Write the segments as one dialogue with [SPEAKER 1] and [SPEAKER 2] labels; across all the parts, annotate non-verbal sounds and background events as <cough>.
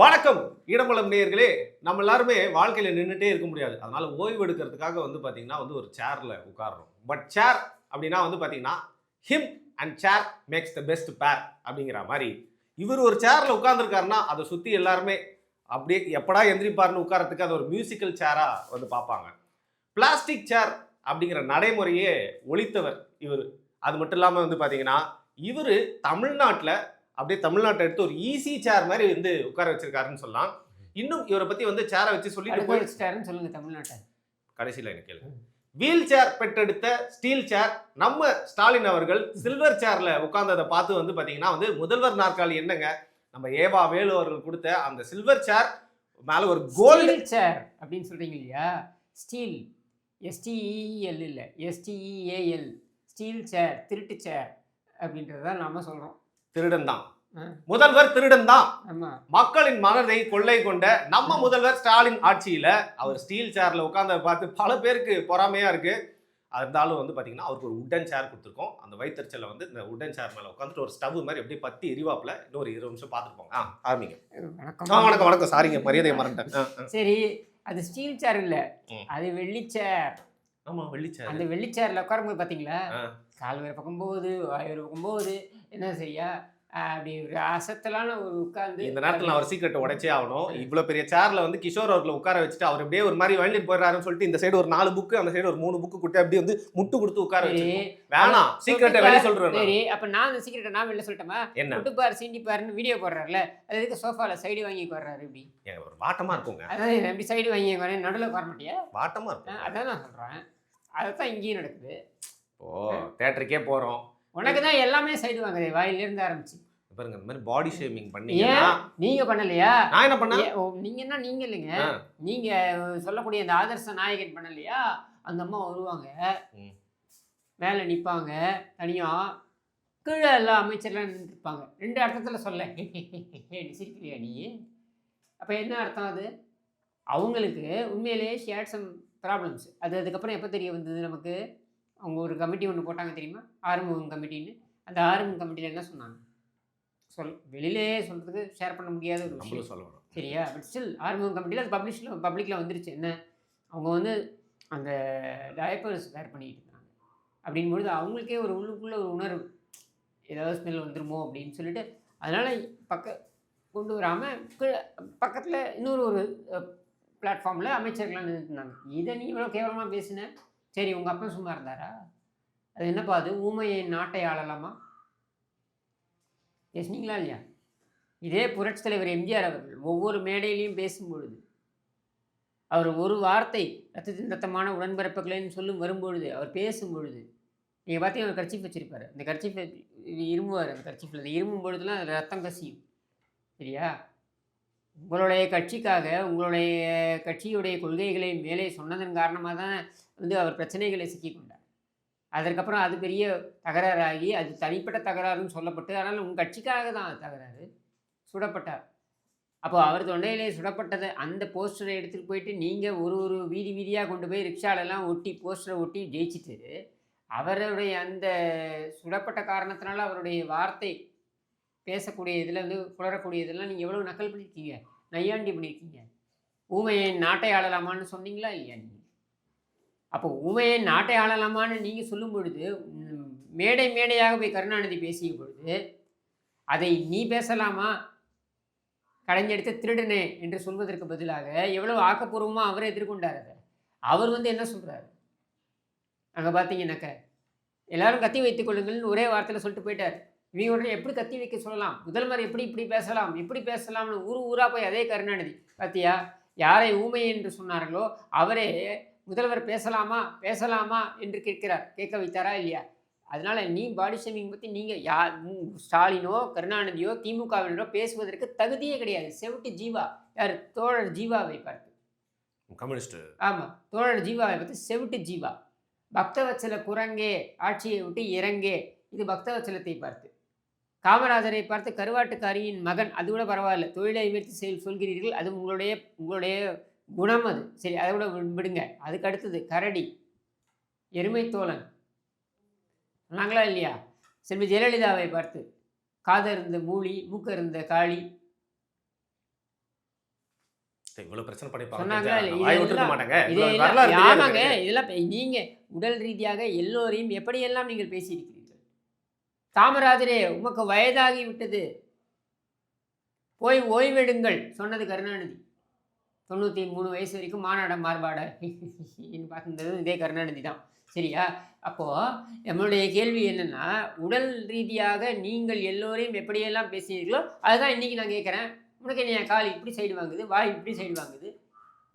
[SPEAKER 1] வணக்கம். இடமலம் நேயர்களே நம்ம எல்லாருமே வாழ்க்கையில் நின்றுட்டே இருக்க முடியாது. அதனால ஓய்வு எடுக்கிறதுக்காக வந்து பார்த்தீங்கன்னா வந்து ஒரு சேரில் உட்காடுறோம் பட் சேர் அப்படின்னா வந்து பார்த்திங்கன்னா him and chair makes the best pair அப்படிங்கிற மாதிரி. இவர் ஒரு சேரில் உட்காந்துருக்காருன்னா அதை சுற்றி எல்லாருமே அப்படியே எப்படா எந்திரிப்பார்னு உட்காரத்துக்கு அது ஒரு மியூசிக்கல் சேராக வந்து பார்ப்பாங்க. பிளாஸ்டிக் சேர் அப்படிங்கிற நடைமுறையே ஒழித்தவர் இவர். அது மட்டும் இல்லாமல் வந்து பார்த்தீங்கன்னா இவர் தமிழ்நாட்டில் அப்படியே தமிழ்நாட்டை எடுத்து ஒரு ஈஸி சேர் மாதிரி வந்து உட்கார வச்சிருக்காருன்னு சொல்லலாம். இன்னும் இவரை பத்தி வந்து சேரை வச்சு சொல்லிட்டு
[SPEAKER 2] அடுத்த
[SPEAKER 1] போய்
[SPEAKER 2] வச்சுட்டாருன்னு சொல்லுங்க தமிழ்நாட்டை.
[SPEAKER 1] கடைசியில் எனக்கு கேளு. வீல் சேர் பெற்றெடுத்த ஸ்டீல் சேர் நம்ம ஸ்டாலின் அவர்கள் சில்வர் சேர்ல உட்கார்ந்ததை பார்த்து வந்து பாத்தீங்கன்னா வந்து முதல்வர் நாற்காலி என்னங்க? நம்ம ஏவா வேலு அவர்கள் கொடுத்த அந்த சில்வர் சேர் மேல ஒரு கோல்டு
[SPEAKER 2] சேர் அப்படின்னு சொல்றீங்க இல்லையா? ஸ்டீல் எஸ்டிஇஎல் இல்லை. எஸ்டிஇஏஎல் ஸ்டீல் சேர் திருட்டு சேர் அப்படின்றத நாம சொல்றோம்.
[SPEAKER 1] திருடன் தான். முதல்வர் திருடன் தான் மக்களின் மனதை கொள்ளை கொண்ட நம்ம முதல்வர் ஸ்டாலின் ஆட்சியில அவர் ஸ்டீல் சேர்ல உட்கார்ந்ததை பார்த்து பல பேருக்கு பொறாமையா இருக்கு. இருந்தாலும் வந்து பாத்தீங்கன்னா அவருக்கு ஒரு உட்டன் சேர் கொடுத்துருக்கோம். அந்த வயிற்றுச்சல வந்து இந்த உட்டன் சேர் மேல உட்காந்துட்டு ஒரு ஸ்டவ் மாதிரி அப்படியே பத்தி எரிவாப்புல இன்னொரு இருபது நிமிஷம் பார்த்துட்டு போங்க. ஆ ஆரம்பிங்க.
[SPEAKER 2] வணக்கம்.
[SPEAKER 1] வணக்கம் வணக்கம். சாரிங்க மரியாதையை மறந்துட்டேன்.
[SPEAKER 2] சரி அது ஸ்டீல் சேர் இல்ல. அது வெள்ளி சேர்
[SPEAKER 1] ஆமா வெள்ளி சேர்
[SPEAKER 2] அந்த வெள்ளி சேர்ல உட்காரும்போது பாத்தீங்களா?
[SPEAKER 1] ஆ.
[SPEAKER 2] கால் வேறு பக்கம் போகுது வாய் வேறு பக்கம் போகுது. என்ன செய்ய? அப்படி ஒரு அசத்தலான ஒரு உட்கார்ந்து
[SPEAKER 1] இந்த நேரத்துல நான் ஒரு சீக்கிரட்டை உடைச்சே ஆகணும். இவ்வளவு பெரிய சேர்ல வந்து கிஷோர் அவர்களை உட்கார வச்சுட்டு அவர் அப்படியே ஒரு மாதிரி வழிட்டு போயிடுறாருன்னு சொல்லிட்டு இந்த சைடு ஒரு நாலு புக்கு அந்த சைடு ஒரு மூணு புக்கு கொடுத்து அப்படியே வந்து முட்டு கொடுத்து உட்கார வச்சு வேணாம். சீக்கிரட்டை வெளியே சொல்றேன் நான்.
[SPEAKER 2] சரி. அப்ப நான் அந்த சீக்கிரட்டை நான் வெளில சொல்லட்டுமா?
[SPEAKER 1] என்ன?
[SPEAKER 2] முட்டுப்பார் சீண்டிப்பாருன்னு வீடியோ போடுறாருல. அது எதுக்கு சோஃபால சைடு வாங்கி உட்கார்றாரு இப்படி?
[SPEAKER 1] ஒரு வாட்டமா இருக்குங்க.
[SPEAKER 2] அதான் எப்படி சைடு வாங்கி உட்காரு நடுவில் உட்கார மாட்டியா?
[SPEAKER 1] வாட்டமா
[SPEAKER 2] ஆ,
[SPEAKER 1] இருக்கும்
[SPEAKER 2] அதான் நான் சொல்றேன். அதைத்தான் இங்கேயும் நடக்குது.
[SPEAKER 1] ஓ தேட்டருக்கே போறோம்.
[SPEAKER 2] உனக்கு தான் எல்லாமே சைடு வாங்குது வாயிலிருந்து ஆரம்பிச்சு.
[SPEAKER 1] பாருங்க இந்த மாதிரி பாடி ஷேமிங் பண்ணீங்கன்னா
[SPEAKER 2] நீங்க பண்ணலையா?
[SPEAKER 1] நான் என்ன பண்ணேன்?
[SPEAKER 2] நீங்க என்ன நீங்க இல்லைங்க. நீங்க சொல்லக்கூடிய அந்த ஆதர்ச நாயகன் பண்ணலையா? அந்த அம்மா வருவாங்க. மேலே நிற்பாங்க தனியா கீழே எல்லாம் அமைச்சர்லாம் நின்றுருப்பாங்க ரெண்டு அர்த்தத்துல சொல்ல சிரிக்கிறியா நீ? அப்ப என்ன அர்த்தம் அது? அவங்களுக்கு உண்மையிலேயே ஷேட் சம் ப்ராப்ளம்ஸ் அது அதுக்கப்புறம் எப்போ தெரிய வந்தது நமக்கு? அவங்க ஒரு கமிட்டி ஒன்று போட்டாங்க தெரியுமா? ஆறுமுகம் கமிட்டின்னு. அந்த ஆறுமுகம் கமிட்டியில் என்ன சொன்னாங்க? சொல் வெளியிலே சொல்கிறதுக்கு ஷேர் பண்ண முடியாத ஒரு விஷயம்.
[SPEAKER 1] நம்மளும் சொல்ல வரோம்.
[SPEAKER 2] சரியா? பட் ஸ்டில் ஆறுமுகம் கமிட்டியில் அது பப்ளிஷில் பப்ளிக்கில் வந்துருச்சு. என்ன? அவங்க வந்து அந்த டயப்பர்ஸ் வேர் பண்ணிட்டு இருந்தாங்க. அப்படின்பொழுது அவங்களுக்கே ஒரு உள்ளுக்குள்ள ஒரு உணர்வு. ஏதாவது ஸ்மெல் வந்துருமோ அப்படின்னு சொல்லிட்டு அதனால் பக்க கொண்டு வராமல் பக்கத்தில் இன்னொரு ஒரு பிளாட்ஃபார்மில் அமைச்சர்கள்லாம் நின்றுருந்தாங்க இதை நீ இவ்வளோ கேவலமாக பேசின? சரி உங்கள் அப்பா சும்மா இருந்தாரா? அது என்னப்பா அது? ஊமையை நாட்டை ஆளலாமா? பேசுனீங்களா இல்லையா? இதே புரட்சித் தலைவர் எம்ஜிஆர் அவர்கள் ஒவ்வொரு மேடையிலையும் பேசும்பொழுது அவர் ஒரு வார்த்தை ரத்தத்தின் ரத்தமான உடன்பிறப்புகளேன்னு சொல்லும் வரும்பொழுது அவர் பேசும்பொழுது நீங்கள் பார்த்தீங்கன்னா ஒரு கர்ச்சீஃப் வச்சுருப்பார். அந்த கர்ச்சீஃப் இரும்புவார் அந்த கர்ச்சீஃபில் அந்த இரும்பும் பொழுதுலாம் அதில் ரத்தம் கசியும். சரியா? உங்களுடைய கட்சிக்காக உங்களுடைய கட்சியுடைய கொள்கைகளை மேலே சொன்னதன் காரணமாக தான் வந்து அவர் பிரச்சனைகளை சிக்கிக்கொண்டார் அதற்கப்புறம் அது பெரிய தகராறாகி அது தனிப்பட்ட தகராறுன்னு சொல்லப்பட்டு ஆனால் உங்கள் கட்சிக்காக தான் தகராறு சுடப்பட்டார். அப்போ அவர் தொண்டையிலே சுடப்பட்டதை அந்த போஸ்டரை எடுத்துகிட்டு போயிட்டு நீங்கள் ஒரு ஒரு வீதி வீதியாக கொண்டு போய் ரிக்ஷாலெல்லாம் ஒட்டி போஸ்டரை ஒட்டி ஜெயிச்சிட்டு அவருடைய அந்த சுடப்பட்ட காரணத்தினால அவருடைய வார்த்தை பேசக்கூடிய இதில் வந்து புலரக்கூடிய இதெல்லாம் நீங்கள் எவ்வளோ நக்கல் பண்ணியிருக்கீங்க நையாண்டி பண்ணியிருக்கீங்க ஊமையை நாட்டை ஆளலாமான்னு சொன்னீங்களா இல்லையா நீங்கள் அப்போ ஊமையை நாட்டை ஆளலாமான்னு நீங்கள் சொல்லும் பொழுது மேடை மேடையாக போய் கருணாநிதி பேசிய பொழுது அதை நீ பேசலாமா? கடைஞ்செடுத்து திருடனே என்று சொல்வதற்கு பதிலாக எவ்வளவு ஆக்கப்பூர்வமாக அவரை எதிர்கொண்டார் அதை. அவர் வந்து என்ன சொல்கிறாரு அங்கே பார்த்தீங்கன்னாக்க எல்லாரும் கத்தி வைத்துக் கொள்ளுங்கள்னு ஒரே வார்த்தையில் சொல்லிட்டு போயிட்டார். இவங்க உடனே எப்படி கத்தி வைக்க சொல்லலாம்? முதல்வர் எப்படி இப்படி பேசலாம்? எப்படி பேசலாம்னு ஊர் ஊராக போய் அதே கருணாநிதி பாத்தியா? யாரை ஊமை என்று சொன்னார்களோ அவரே முதல்வர் பேசலாமா? பேசலாமா என்று கேட்கிறார். கேட்க வைத்தாரா இல்லையா? அதனால நீ பாடி ஷேமிங் பற்றி நீங்கள் யா ஸ்டாலினோ கருணாநிதியோ திமுகவினரோ பேசுவதற்கு தகுதியே கிடையாது. செவிட்டு ஜீவா. யார்? தோழர் ஜீவாவை பார்த்து.
[SPEAKER 1] கம்யூனிஸ்ட்
[SPEAKER 2] ஆமாம் தோழர் ஜீவாவை பற்றி செவிட்டு ஜீவா. பக்தவத்சல குரங்கே ஆட்சியை விட்டு இறங்கே. இது பக்தவத்சலத்தை பார்த்து. காமராஜரை பார்த்து கருவாட்டுக்காரியின் மகன் அது கூட பரவாயில்ல தொழிலை உயர்த்தி செயல் சொல்கிறீர்கள் அது உங்களுடைய உங்களுடைய குணம் அது. சரி அதை விட விடுங்க. அதுக்கு அடுத்தது கரடி எருமை தோழன். சொன்னாங்களா இல்லையா? செல்வி ஜெயலலிதாவை பார்த்து காது இருந்த மூலி மூக்கு இருந்த காளி
[SPEAKER 1] இவ்வளவு பிரச்சனை பண்ணிப்பாங்க
[SPEAKER 2] இதெல்லாம் நீங்க உடல் ரீதியாக எல்லோரையும் எப்படியெல்லாம் நீங்கள் பேசியிருக்கிறீர்கள் காமராஜரே உமக்கு வயதாகி விட்டது. போய் ஓய்வெடுங்கள் சொன்னது கருணாநிதி. தொண்ணூற்றி மூணு வயசு வரைக்கும் மாநாட மார்பாட பார்த்துருந்தது இதே கருணாநிதி தான். சரியா? அப்போது நம்மளுடைய கேள்வி என்னென்னா உடல் ரீதியாக நீங்கள் எல்லோரையும் எப்படியெல்லாம் பேசுனீர்களோ அதுதான் இன்றைக்கி நான் கேட்குறேன். உனக்கு என்ன கால் இப்படி சைடு வாங்குது வாய் இப்படி சைடு வாங்குது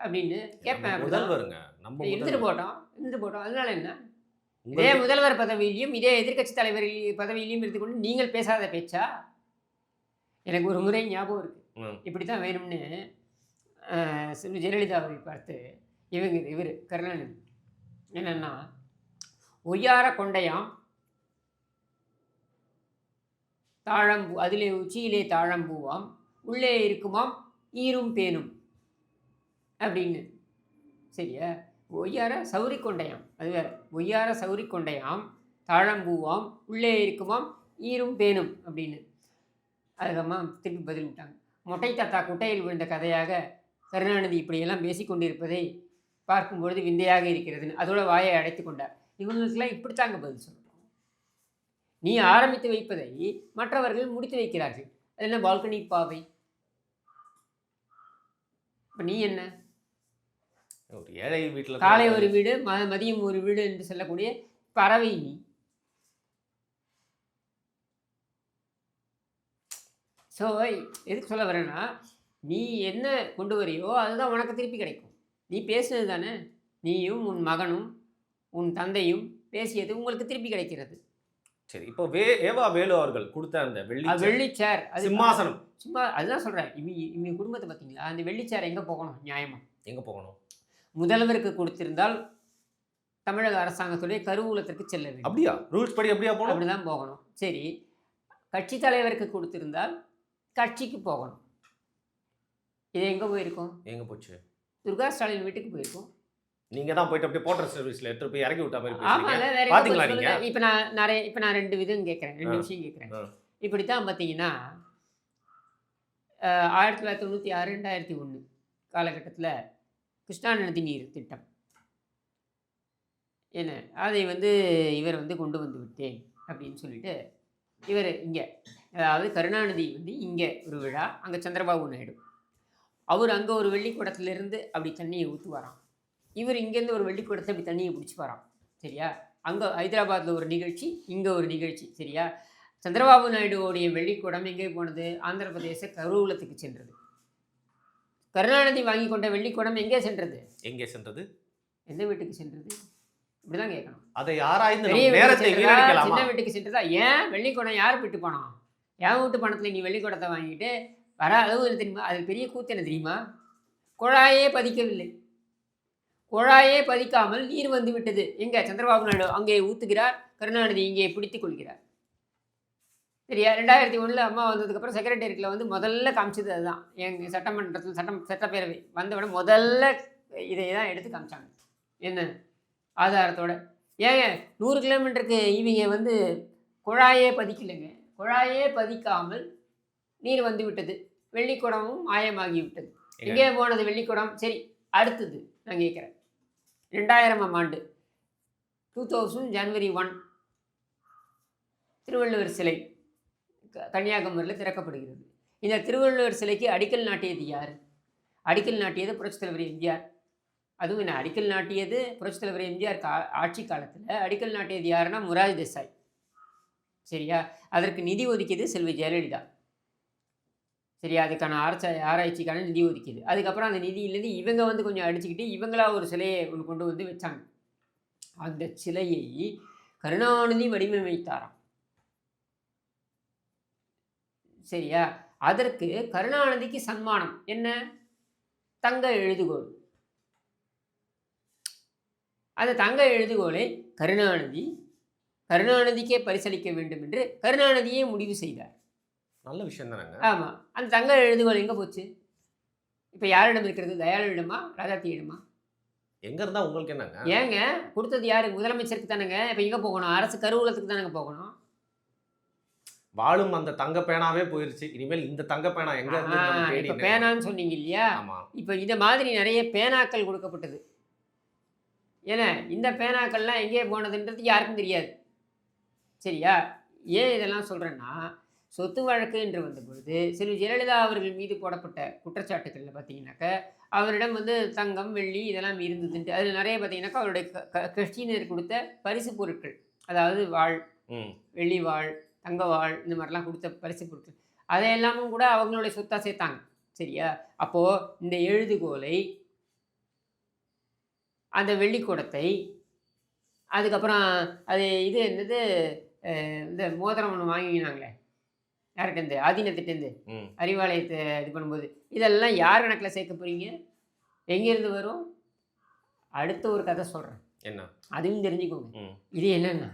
[SPEAKER 2] அப்படின்னு கேட்பேன்.
[SPEAKER 1] முதல்வருங்க நம்ம முதல்வர்.
[SPEAKER 2] போட்டோம் இருந்துட்டு போட்டோம். அதனால என்ன? இதே முதல்வர் பதவியிலையும் இதே எதிர்க்கட்சி தலைவர் பதவியிலையும் இருந்து கொண்டு நீங்கள் பேசாத பேச்சா? எனக்கு ஒரு முறை ஞாபகம் இருக்கு.
[SPEAKER 1] ம்.
[SPEAKER 2] இப்படி தான் வேணும்னு ஜெயலலிதாவை பார்த்து இவங்க இவர் கருணாநிதி என்னன்னா ஒய்யார கொண்டையாம் தாழம்பூ அதிலே உச்சியிலே தாழம்பூவாம் உள்ளே இருக்குமாம் ஈரும் பேனும் அப்படின்னு. சரியா? ஒய்யார சௌரி கொண்டையாம் அது வேற. பொய்யார சௌரி கொண்டையாம் தாழம்பூவாம் உள்ளே இருக்குமாம் ஈரும் பேனும் அப்படின்னு. அதுக்கம்மா திருப்பி பதில் விட்டாங்க. மொட்டை தாத்தா குட்டையில் விழுந்த கதையாக கருணாநிதி இப்படியெல்லாம் பேசிக்கொண்டிருப்பதை பார்க்கும்பொழுது விந்தையாக இருக்கிறதுன்னு அதோட வாயை அடைத்து கொண்டார். இவங்களுக்கெல்லாம் இப்படித்தாங்க பதில் சொல்லணும். நீ ஆரம்பித்து வைப்பதை மற்றவர்கள் முடித்து வைக்கிறார்கள். அது என்ன பால்கனி பாவை? இப்போ நீ என்ன?
[SPEAKER 1] ஒரு ஏழை வீட்டுல
[SPEAKER 2] காலை ஒரு வீடு ம மதியம் ஒரு வீடு என்று சொல்லக்கூடிய பறவை. நீ ஸோ எதுக்கு சொல்ல வரேன்னா நீ என்ன கொண்டு வரியோ அதுதான் உனக்கு திருப்பி கிடைக்கும். நீ பேசுனது தானே? நீயும் உன் மகனும் உன் தந்தையும் பேசியது உங்களுக்கு திருப்பி கிடைக்கிறது.
[SPEAKER 1] சரி இப்போ வே ஏவா வேலு அவர்கள் கொடுத்த அந்த வெள்ளி
[SPEAKER 2] அது வெள்ளி சேர் அது
[SPEAKER 1] சிம்மாசனம்.
[SPEAKER 2] சும்மா அதுதான் சொல்கிறேன் இவங்க இவங்க குடும்பத்தை பார்த்தீங்களா? அந்த வெள்ளி சேர் எங்கே போகணும்? நியாயமா?
[SPEAKER 1] எங்க போகணும்?
[SPEAKER 2] முதல்வருக்கு கொடுத்திருந்தால் தமிழக அரசாங்கத்துடைய கருவூலத்திற்கு செல்ல வேண்டும்.
[SPEAKER 1] அப்படியா? ரூல்ஸ் படி அப்படியா போகணும்?
[SPEAKER 2] அப்படிதான் போகணும். சரி. கட்சி தலைவருக்கு கொடுத்திருந்தால் கட்சிக்கு போகணும். இது எங்கே போயிருக்கோம்?
[SPEAKER 1] எங்க போச்சு?
[SPEAKER 2] துர்கா ஸ்டாலின் வீட்டுக்கு போயிருக்கோம்.
[SPEAKER 1] நீங்க தான் போயிட்டு அப்படியே போட்டர் சர்வீஸ்ல எடுத்துட்டு போய் இறக்கி விட்ட மாதிரி
[SPEAKER 2] ஆமாங்க
[SPEAKER 1] பேசுறீங்க
[SPEAKER 2] வேற
[SPEAKER 1] பாத்தீங்களா
[SPEAKER 2] எங்கே
[SPEAKER 1] நீங்க?
[SPEAKER 2] இப்போ நான் நிறைய இப்போ நான் ரெண்டு விதம் கேட்குறேன் ரெண்டு. விஷயம் கேட்குறேன். இப்படித்தான் பார்த்தீங்கன்னா அஹ், ஆயிரத்தி தொள்ளாயிரத்தி தொண்ணூற்றி ஆறு ரெண்டாயிரத்தி ஒன்று காலகட்டத்தில் கிருஷ்ணா நதி நீர் திட்டம். என்ன? அதை வந்து இவர் வந்து கொண்டு வந்து விட்டேன் அப்படின்னு சொல்லிட்டு இவர் இங்கே அதாவது கருணாநிதி வந்து இங்கே ஒரு விழா அங்கே சந்திரபாபு நாயுடு. அவர் அங்கே ஒரு வெள்ளிக்கூடத்துலேருந்து அப்படி தண்ணியை ஊற்றுவாராம் இவர் இங்கேருந்து ஒரு வெள்ளிக்கூடத்தை அப்படி தண்ணியை பிடிச்சி வரான். சரியா? அங்கே ஹைதராபாத்தில் ஒரு நிகழ்ச்சி இங்கே ஒரு நிகழ்ச்சி. சரியா? சந்திரபாபு நாயுடுவோடைய வெள்ளிக்கூடம் எங்கே போனது? ஆந்திர பிரதேச கருவூலத்துக்கு சென்றது. கருணாநிதி வாங்கி கொண்ட வெள்ளிக்கூடம் எங்கே சென்றது?
[SPEAKER 1] எங்கே சென்றது?
[SPEAKER 2] எந்த வீட்டுக்கு சென்றது? இப்படிதான் கேட்கணும்.
[SPEAKER 1] அதை ஆராய்ந்து நேரத்தை
[SPEAKER 2] சின்ன வீட்டுக்கு சென்றதா? ஏன் வெள்ளிக்கூடம் யார் விட்டு போனோம் என் வீட்டு பணத்தில் நீ வெள்ளிக்கூடத்தை வாங்கிட்டு வர அளவு தெரியுமா? அது பெரிய கூத்து என்ன தெரியுமா? குழாயே பதிக்கவில்லை. குழாயே பதிக்காமல் நீர் வந்து விட்டது. எங்க? சந்திரபாபு நாயுடு அங்கே ஊத்துகிறார் கருணாநிதி இங்கே பிடித்துக் கொள்கிறார். சரியா ரெண்டாயிரத்தி ஒன்றில் அம்மா வந்ததுக்கப்புறம் செக்ரட்டேரியட்டில் வந்து முதல்ல காமிச்சது அதுதான். எங்கள் சட்டமன்றத்தில் சட்டம் சட்டப்பேரவை வந்தவுடனே முதல்ல இதை தான் எடுத்து காமிச்சாங்க. என்ன? ஆதாரத்தோட. ஏங்க நூறு கிலோமீட்டருக்கு இவங்க வந்து குழாயே பதிக்கலைங்க. குழாயே பதிக்காமல் நீர் வந்து விட்டது. வெள்ளிக்குடமும் மாயமாகி விட்டது.
[SPEAKER 1] எங்க?
[SPEAKER 2] போனது வெள்ளிக்குடம்? சரி அடுத்தது நான் கேட்குறேன். ரெண்டாயிரமாம் ஆண்டு two thousand January one Thiruvalluvar சிலை. கன்னியாகுமரியில் திறக்கப்படுகிறது. இந்த திருவள்ளுவர் சிலைக்கு அடிக்கல் நாட்டியது யார்? அடிக்கல் நாட்டியது புரட்சித் தலைவர் எம்ஜிஆர். அதுவும் என்ன அடிக்கல் நாட்டியது புரட்சித் தலைவர் எம்ஜிஆர் கா ஆட்சி காலத்தில் அடிக்கல் நாட்டியது யாருன்னா முராஜ் தேசாய். சரியா? அதற்கு நிதி ஒதுக்கியது செல்வி ஜெயலலிதா. சரியா? அதுக்கான ஆராய்ச்சி ஆராய்ச்சிக்கான நிதி ஒதுக்கியது. அதுக்கப்புறம் அந்த நிதியிலேருந்து இவங்க வந்து கொஞ்சம் அடிச்சுக்கிட்டு இவங்களா ஒரு சிலையை ஒன்று கொண்டு வந்து வச்சாங்க. அந்த சிலையை கருணாநிதி வடிவமைத்தாராம். சரியா? அதற்கு கருணாநிதிக்கு சன்மானம். என்ன? தங்க எழுதுகோல் அந்த தங்க எழுதுகோலை கருணாநிதி கருணாநிதிக்கே பரிசளிக்க வேண்டும் என்று கருணாநிதியே முடிவு செய்தார்.
[SPEAKER 1] நல்ல விஷயம் தானேங்க.
[SPEAKER 2] ஆமாம் அந்த தங்க எழுதுகோல் எங்கே போச்சு? இப்போ யாரிடம் இருக்கிறது? தயாளனிடமா? ராஜாத்தியிடமா?
[SPEAKER 1] எங்க இருந்தா உங்களுக்கு என்னங்க?
[SPEAKER 2] ஏங்க கொடுத்தது யாரு? முதலமைச்சருக்கு தானேங்க. இப்போ எங்கே போகணும்? அரசு கருவூலத்துக்கு தானேங்க போகணும்?
[SPEAKER 1] வாழும் அந்த தங்க பேனாவே போயிருச்சு. இனிமேல் இந்த தங்க பேனா எங்க இருந்து
[SPEAKER 2] பேனான்னு சொன்னீங்க இல்லையா? இப்போ இந்த மாதிரி நிறைய பேனாக்கள் கொடுக்கப்பட்டது. ஏன்னா இந்த பேனாக்கள்லாம் எங்கே போனதுன்றது யாருக்கும் தெரியாது. சரியா? ஏன் இதெல்லாம் சொல்கிறேன்னா சொத்து வழக்கு என்று வந்த பொழுது செல்வி ஜெயலலிதா அவர்கள் மீது போடப்பட்ட குற்றச்சாட்டுகளில் பார்த்தீங்கன்னாக்க அவரிடம் வந்து தங்கம் வெள்ளி இதெல்லாம் இருந்ததுன்ட்டு அதில் நிறைய பார்த்தீங்கன்னாக்கா அவருடைய க- கட்சியினர் கொடுத்த பரிசு பொருட்கள் அதாவது வாழ் வெள்ளி வாழ் தங்க வாழ் இந்த மாதிரிலாம் கொடுத்த பரிசு பொருட்கள் அதை எல்லாமும் கூட அவங்களுடைய சொத்தாக சேர்த்தாங்க. சரியா? அப்போது இந்த எழுதுகோலை அந்த வெள்ளிக்கூடத்தை அதுக்கப்புறம் அது இது என்னது? இந்த மோதிரம் ஒன்று வாங்கினாங்களே. யார்கிட்டேருந்து ஆதீனத்திட்டேருந்து அறிவாலயத்தை இது பண்ணும்போது. இதெல்லாம் யார் கணக்கில் சேர்க்க போகிறீங்க எங்கேருந்து வரும்? அடுத்த ஒரு கதை சொல்கிறேன்
[SPEAKER 1] என்ன?
[SPEAKER 2] அதுவும் தெரிஞ்சுக்கோங்க. இது என்னன்னா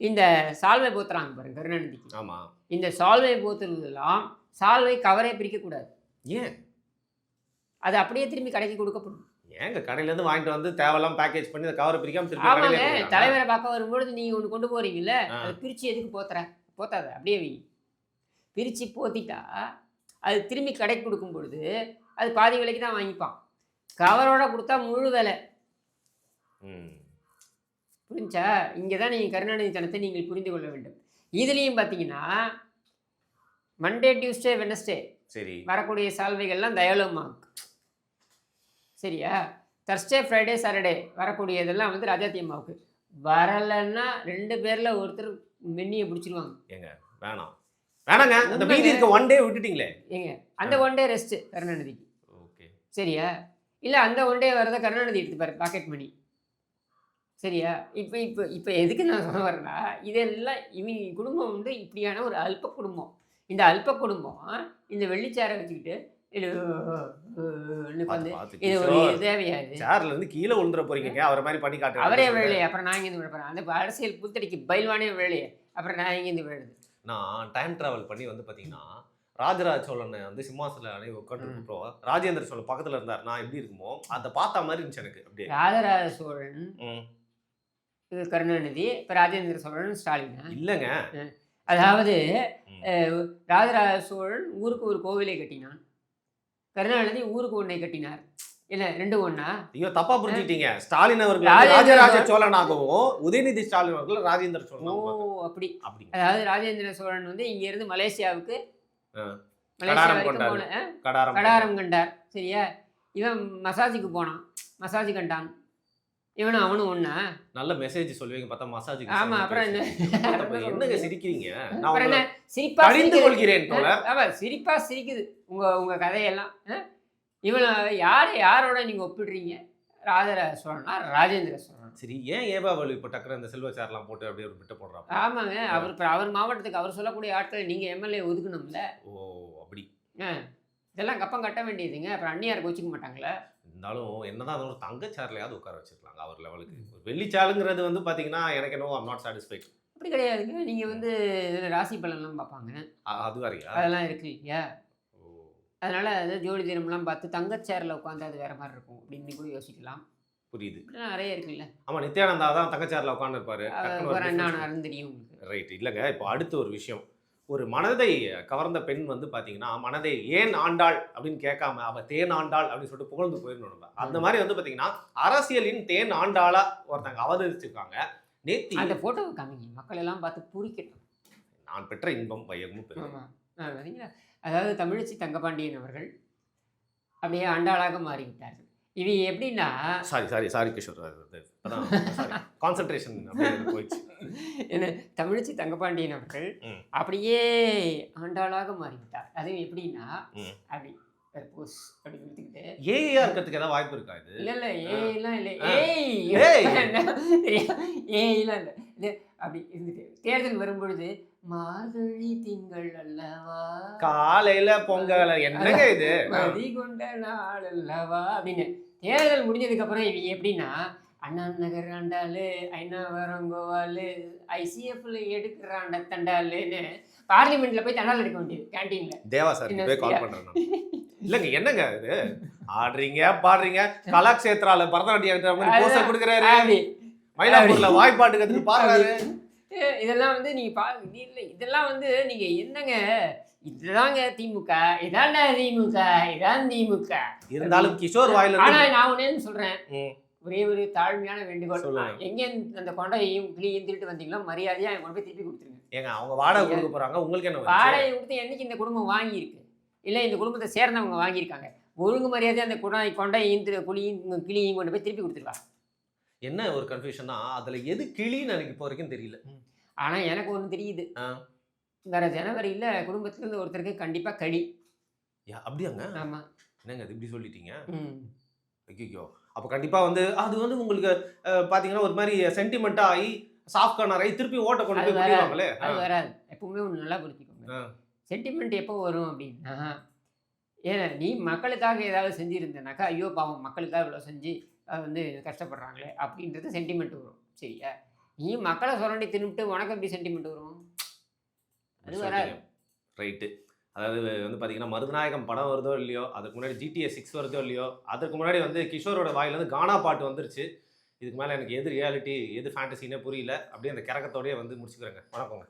[SPEAKER 2] இந்த சால்வை போத்துறாங்க பாருங்க கருணாநிதிக்கு.
[SPEAKER 1] ஆமா.
[SPEAKER 2] இந்த சால்வை போத்துறதெல்லாம் சால்வை கவரே பிரிக்கக்கூடாது
[SPEAKER 1] ஏன்?
[SPEAKER 2] அது அப்படியே திரும்பி கடைக்கு கொடுக்கப்படும்.
[SPEAKER 1] ஏங்க கடையில இருந்து வாங்கிட்டு வந்து தேவையெல்லாம் பேக்கேஜ் பண்ணி அந்த கவர் பிரிக்காம கொடுக்குறாங்க.
[SPEAKER 2] தலைவரை பார்க்க வரும்பொழுது நீங்கள் ஒன்று கொண்டு போறீங்கல்ல
[SPEAKER 1] ஆ.
[SPEAKER 2] அதை பிரித்து எதுக்கு போத்துற? போத்தாத அப்படியே வை. பிரித்து போத்திட்டா அது திரும்பி கடைக்கு கொடுக்கும் பொழுது அது பாதி விலைக்கு தான் வாங்கிப்பான். கவரோட கொடுத்தா முழு விலை.
[SPEAKER 1] ம்.
[SPEAKER 2] புரிஞ்சா? இங்கே தான் நீங்கள் கருணாநிதி தனத்தை நீங்கள் புரிந்து கொள்ள வேண்டும். இதுலேயும் பார்த்தீங்கன்னா மண்டே டியூஸ்டே வெனஸ்டே
[SPEAKER 1] சரி.
[SPEAKER 2] வரக்கூடிய சால்வைகள்லாம் தயாலுமாக் சரியா? தர்ஸ்டே ஃப்ரைடே சாட்டர்டே வரக்கூடியதெல்லாம் வந்து ராஜாத்தி அம்மாவுக்கு வரலைன்னா ரெண்டு பேரில் ஒருத்தர் மென்னியை பிடிச்சிருவாங்க.
[SPEAKER 1] வேணாம். வேணாங்க அந்த. மீதி இருக்க ஒன் டே விட்டுட்டீங்களே.
[SPEAKER 2] ஏங்க அந்த ஒன் டே ரெஸ்ட்டு கருணாநிதிக்கு.
[SPEAKER 1] ஓகே.
[SPEAKER 2] சரியா? இல்லை அந்த ஒன் டே வரதை கருணாநிதி எடுத்துப்பாரு பாக்கெட் மணி சரியா? இப்போ இப்போ இப்போ எதுக்கு நான் சொல்ல வரேன்னா இதெல்லாம் இவங்க குடும்பம் வந்து இப்படியான ஒரு அல்ப குடும்பம். இந்த அல்ப குடும்பம் இந்த வெள்ளிச்சாரை வச்சுக்கிட்டு
[SPEAKER 1] கீழே விழுந்துற போறீங்க. அவரை மாதிரி பண்ணி
[SPEAKER 2] அவரே வேலையே அப்புறம் நான் இங்கேருந்து விழப்பறேன் அந்த அரசியல் புத்தடிக்கு பயில்வானே வேலையே அப்புறம் நான் இங்கேருந்து விழுது
[SPEAKER 1] நான் டைம் டிராவல் பண்ணி வந்து பாத்தீங்கன்னா ராஜராஜ சோழனை வந்து சிம்மாசனில் உட்காந்துருக்கப்போ ராஜேந்திர சோழன் பக்கத்துல இருந்தார். நான் எப்படி இருக்குமோ அதை பார்த்த மாதிரி இருந்துச்சு எனக்கு அப்படியே.
[SPEAKER 2] ராஜராஜ சோழன். இது கருணாநிதி இப்போ ராஜேந்திர சோழன் ஸ்டாலின்.
[SPEAKER 1] இல்லைங்க.
[SPEAKER 2] அதாவது ராஜராஜ சோழன் ஊருக்கு ஒரு கோவிலை கட்டினான். கருணாநிதி ஊருக்கு ஒன்றை கட்டினார். என்ன ரெண்டு ஒண்ணா
[SPEAKER 1] ஐயோ தப்பா புரிஞ்சுக்கிட்டீங்க. ஸ்டாலின் அவர்கள் ராஜராஜ
[SPEAKER 2] சோழன்.
[SPEAKER 1] சோழனாகவும் உதயநிதி ஸ்டாலின் அவர்கள் ராஜேந்திர
[SPEAKER 2] ஓ
[SPEAKER 1] சோழன்
[SPEAKER 2] அப்படி.
[SPEAKER 1] அப்படிங்க.
[SPEAKER 2] அதாவது ராஜேந்திர சோழன் வந்து இங்க இருந்து மலேசியாவுக்கு
[SPEAKER 1] கடாரம் கண்டார்.
[SPEAKER 2] சரியா? இவன் மசாஜுக்கு போனான். மசாஜ் கண்டான். இவனும் அவனும் ஒண்ணா?
[SPEAKER 1] நல்ல மெசேஜ் சொல்லுவீங்க பார்த்தா மசாஜ்
[SPEAKER 2] ஆமா அப்புறம் என்ன?
[SPEAKER 1] என்னங்க சிரிக்கிறீங்க? நான்
[SPEAKER 2] சிரிப்பா சிரிக்குது.
[SPEAKER 1] கொள்கிறேன்
[SPEAKER 2] ஆமா சிரிப்பா சிரிக்குது. உங்க உங்க கதையெல்லாம்? இவனை யாரை யாரோட நீங்க ஒப்பிடுறீங்க? ராஜராஜ சோழனா ராஜேந்திர சோழன்?
[SPEAKER 1] சரி ஏன் ஏபாவளி இப்போ டக்குனு இந்த செல்வ சேர்லாம் போட்டு அப்படியே ஒரு பிட்ட போடுறாங்க
[SPEAKER 2] ஆமாங்க அவர் இப்ப அவர் மாவட்டத்துக்கு அவர் சொல்லக்கூடிய ஆட்களை நீங்க எம்எல்ஏ ஒதுக்கணும்ல?
[SPEAKER 1] ஓ அப்படி.
[SPEAKER 2] இதெல்லாம் கப்பம் கட்ட வேண்டியதுங்க. அப்புறம் அந்நியாருக்கு வச்சுக்க மாட்டாங்களா?
[SPEAKER 1] இருந்தாலும் என்னதான் இருந்தாலும் ஒரு தங்க சேர்லையாவது உட்கார வச்சிருக்காங்க அவர் லெவலுக்கு. ஒரு வெள்ளி சேலுங்கிறது வந்து பாத்தீங்கன்னா எனக்கு என்னவோ ஐம் நாட் சாட்டிஸ்ஃபைட்
[SPEAKER 2] அப்படி கிடையாதுங்க. நீங்க வந்து இதுல ராசி பலன்லாம் பார்ப்பாங்க.
[SPEAKER 1] அது வேறையா?
[SPEAKER 2] அதெல்லாம் இருக்கு இல்லையா? அதனால அது ஜோடி தினம்லாம் பார்த்து தங்கச் சேர்ல உட்காந்து அது வேற மாதிரி இருக்கும் அப்படின்னு கூட யோசிக்கலாம்.
[SPEAKER 1] புரியுது.
[SPEAKER 2] நிறைய இருக்குல்ல.
[SPEAKER 1] ஆமா நித்யானந்தா தான் தங்க சேர்ல உட்காந்து இருப்பாரு
[SPEAKER 2] ஒரு என்ன தெரியும் உங்களுக்கு
[SPEAKER 1] ரைட் இல்லைங்க இப்போ அடுத்த ஒரு விஷயம். ஒரு மனதை கவர்ந்த பெண் வந்து பாத்தீங்கன்னா மனதை ஏன் ஆண்டாள்? அப்படின்னு கேட்காம அவ தேன் ஆண்டாள் அப்படின்னு சொல்லிட்டு புகழ்ந்து போயிடணும் அந்த மாதிரி வந்து பாத்தீங்கன்னா அரசியலின் தேன் ஆண்டாளா? ஒருத்தங்க அவதரிச்சிருக்காங்க. நேத்தி
[SPEAKER 2] அந்த போட்டோவை காமிங்க. மக்கள் எல்லாம் பார்த்து பூரிக்கட்டும்.
[SPEAKER 1] நான் பெற்ற இன்பம்
[SPEAKER 2] ஆமாம் பார்த்தீங்களா அதாவது தமிழச்சி தங்கபாண்டியன் அவர்கள் அப்படியே ஆண்டாளாக மாறிவிட்டார்கள். இது எப்படின்னா
[SPEAKER 1] sorry sorry sorry Kishore concentration அப்படியே போயிடுச்சு.
[SPEAKER 2] என்ன தமிழச்சி தங்கபாண்டியன் அவர்கள். அப்படியே ஆண்டாளாக மாறிவிட்டார். அது எப்படின்னா. அப்படி போஸ் அப்படி கொடுத்துக்கிட்டு.
[SPEAKER 1] ஏஐயா இருக்கிறதுக்கு ஏதாவது வாய்ப்பு இருக்கா இது?
[SPEAKER 2] இல்ல இல்ல ஏய்லாம் இல்ல. ஏய்! <laughs> இல்ல. இது அப்படி இருந்துட்டு தேர்தல் வரும்பொழுது மார்கழி திங்கள் அல்லவா?
[SPEAKER 1] காலையில பொங்கல். என்னங்க இது?
[SPEAKER 2] மதி கொண்ட நாள் அல்லவா? அப்படின்னு. தேர்தல் முடிஞ்சதுக்கு அப்புறம் இவங்க எப்படின்னா அண்ணா நகர் ஆண்டாளு ஐநாவரம் கோவாலு ஐசிஎஃப்ல எடுக்கிறாண்ட தண்டாலுன்னு பார்லிமெண்ட்ல போய் தண்டால் எடுக்க வேண்டியது கேன்டீன்ல
[SPEAKER 1] தேவா சார் போய் கால்? பண்றேன். இல்லங்க என்னங்க இது? ஆடுறீங்க பாடுறீங்க கலாக்ஷேத்ரால பரதநாட்டியம். போஸ்டர் கொடுக்குறாரு. மயிலாப்பூர்ல வாய்ப்பாட்டு கத்துட்டு பாடுறாரு.
[SPEAKER 2] இதெல்லாம் வந்து நீங்க பா இல்ல இதெல்லாம் வந்து நீங்க என்னங்க? இதுதாங்க திமுக இதாண்டா திமுக இதான் திமுக.
[SPEAKER 1] இருந்தாலும் கிஷோர் வாயில
[SPEAKER 2] ஆனா
[SPEAKER 1] இருந்து
[SPEAKER 2] நான் ஒண்ணே சொல்றேன். ஒரே ஒரு தாழ்மையான வேண்டுகோள். எங்க அந்த கொண்டையையும் கிளியையும் திருட்டு வந்தீங்களோ மரியாதையா கொண்டு போய் திருப்பி கொடுத்துருங்க.
[SPEAKER 1] ஏங்க அவங்க வாடகை கொடுக்க போறாங்க உங்களுக்கு என்ன?
[SPEAKER 2] வாடகை கொடுத்து என்னைக்கு இந்த குடும்பம் வாங்கியிருக்கு? இல்லை இந்த குடும்பத்தை சேர்ந்தவங்க வாங்கியிருக்காங்க. ஒழுங்கு மரியாதையா அந்த குடை கொண்டையும் குழியும் கிளியும் கொண்டு போய் திருப்பி கொடுத்துருவா?
[SPEAKER 1] என்ன ஒரு கன்ஃபியூஷனா அதுல எது கிளின்னு எனக்கு இப்போ வரைக்கும் தெரியல.
[SPEAKER 2] ஆனா எனக்கு ஒண்ணு தெரியுது. வர ஜனவரியில குடும்பத்துல இருந்து ஒருத்தருக்கு கண்டிப்பா களி
[SPEAKER 1] யா, அப்படியாங்க?
[SPEAKER 2] ஆமா.
[SPEAKER 1] என்னங்க அது இப்படி சொல்லிட்டீங்க. ஐயோ அப்போ கண்டிப்பா வந்து அது வந்து உங்களுக்கு அஹ், பாத்தீங்கன்னா ஒரு மாதிரி சென்டிமெண்டா ஆகி சாஃப்ட் கார்னர் ஆகி திருப்பி ஓட்ட கொண்டு போய்
[SPEAKER 2] வேற.
[SPEAKER 1] குடிவாங்களே?
[SPEAKER 2] அது வராது. எப்பவுமே ஒன்று நல்லா புரிஞ்சுக்கோங்க. சென்டிமெண்ட் எப்போ வரும் அப்படின்னா ஏன்னா நீ மக்களுக்காக ஏதாவது செஞ்சுருந்தேனாக்கா ஐயோ பாவம் மக்களுக்காக இவ்வளோ செஞ்சு வந்து கஷ்டப்படுறாங்களே அப்படின்றது சென்டிமெண்ட் வரும். சரியா? நீ மக்களை சுரண்டி தின்னுட்டு உனக்கு எப்படி சென்டிமெண்ட் வரும்? அது வராது.
[SPEAKER 1] ரைட்டு அதாவது வந்து பாத்தீங்கன்னா மருதநாயகம் படம் வருதோ இல்லையோ அதுக்கு முன்னாடி ஜிடிஏ சிக்ஸ் வருதோ இல்லையோ அதுக்கு முன்னாடி வந்து கிஷோரோட வாயிலேருந்து கானா பாட்டு வந்துருச்சு. இதுக்கு மேலே எனக்கு எது ரியாலிட்டி எது ஃபேண்டசின்னே புரியல. அப்படியே அந்த கிறக்கத்தோடயே வந்து முடிச்சுக்கிறேங்க. வணக்கங்க.